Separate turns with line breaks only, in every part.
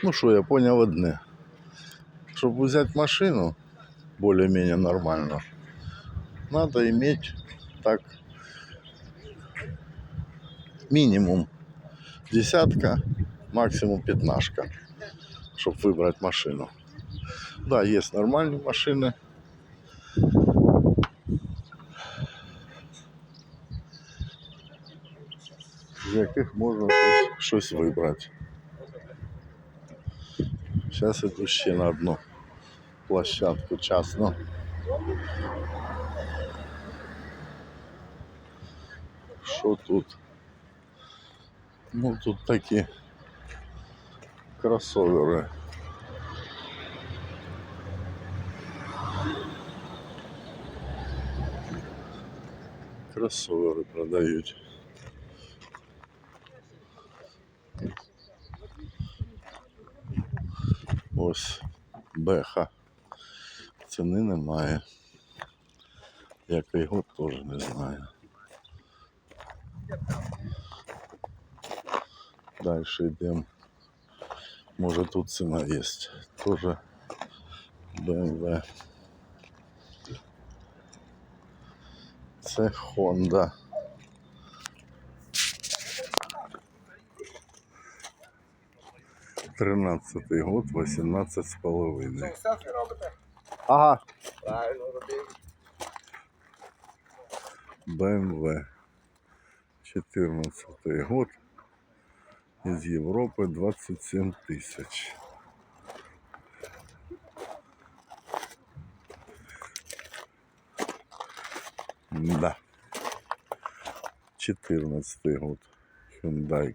Ну что, я понял одне. чтобы взять машину более-менее нормально, надо иметь так минимум десятка, максимум пятнашка, чтобы выбрать машину. Да, есть нормальные машины. Из З можно что щось выбрать. Сейчас иду ще на одну площадку частну. Что тут? Ну тут такие кроссоверы, кроссоверы продают. ось беха. Ціни немає. Який год теж не знаю. Далі йдемо. Може тут ціна є. теж BMW. Це Honda. 13 год, 18 з половиною.
селфі робите?
Ага.
Правильно робив.
BMW. 14 год. Із Європи 27 тисяч. Да. 14 год. Hyundai.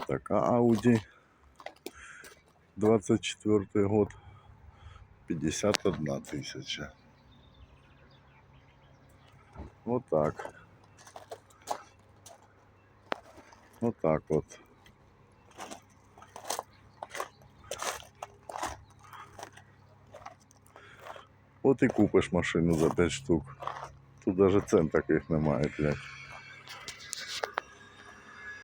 Так, така Audi 24 год 51 тысяча. Вот так. Вот так вот. От і купиш машину за 5 штук. Тут даже цен таких немає, блядь.